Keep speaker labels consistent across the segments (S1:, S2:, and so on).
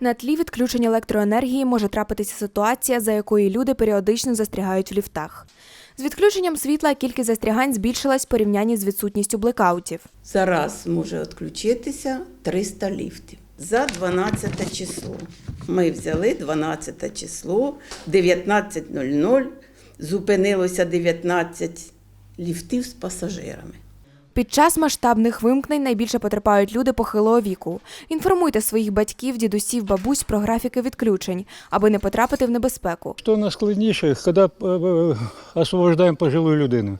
S1: На тлі відключення електроенергії може трапитися ситуація, за якою люди періодично застрягають в ліфтах. З відключенням світла кількість застрягань збільшилась в порівнянні з відсутністю блекаутів.
S2: Зараз може відключитися 300 ліфтів за 12 число. Ми взяли 12 число, 19.00, зупинилося 19 ліфтів з пасажирами.
S1: Під час масштабних вимкнень найбільше потерпають люди похилого віку. Інформуйте своїх батьків, дідусів, бабусь про графіки відключень, аби не потрапити в небезпеку.
S3: Що найскладніше, коли е, е, освобождаємо пожилу людину.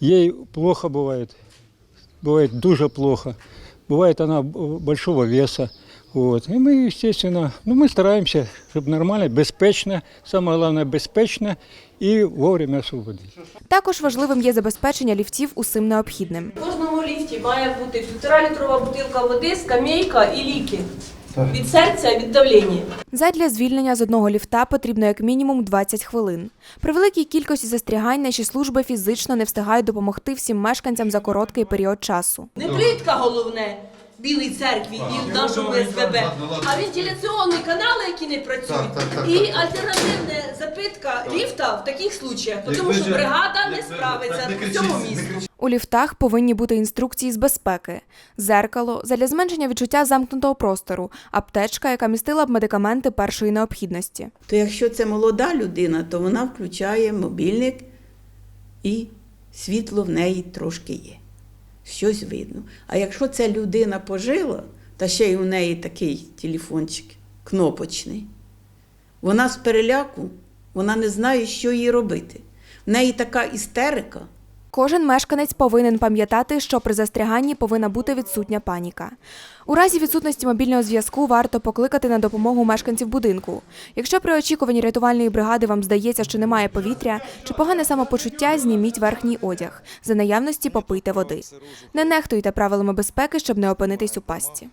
S3: Їй плохо буває, буває дуже плохо. Буває вона великого веса. Вот. І ми, естественно, ну, ми стараємося, щоб нормально, безпечно, саме головне безпечно і вовремя освободити.
S1: Також важливим є забезпечення ліфтів усім необхідним.
S4: В кожному ліфті має бути півтора літрова бутилка води, скамейка і ліки. Від серця, від давлення.
S1: Задля звільнення з одного ліфта потрібно як мінімум 20 хвилин. При великій кількості застрягань наші служби фізично не встигають допомогти всім мешканцям за короткий період часу.
S4: Не плитка головне Білій церкві і в нашому СББ, а вентиляційні канали, які не працюють, і альтернативна запитка ліфта в таких случаях, тому що бригада не справиться в цьому місці.
S1: У ліфтах повинні бути інструкції з безпеки, зеркало задля зменшення відчуття замкнутого простору, аптечка, яка містила б медикаменти першої необхідності.
S2: То якщо це молода людина, то вона включає мобільник і світло в неї трошки є. Щось видно. А якщо ця людина пожила, та ще й у неї такий телефончик кнопочний, вона з переляку, вона не знає, що їй робити. В неї така істерика.
S1: Кожен мешканець повинен пам'ятати, що при застряганні повинна бути відсутня паніка. У разі відсутності мобільного зв'язку варто покликати на допомогу мешканців будинку. Якщо при очікуванні рятувальної бригади вам здається, що немає повітря чи погане самопочуття, зніміть верхній одяг. За наявності попийте води. Не нехтуйте правилами безпеки, щоб не опинитись у пастці.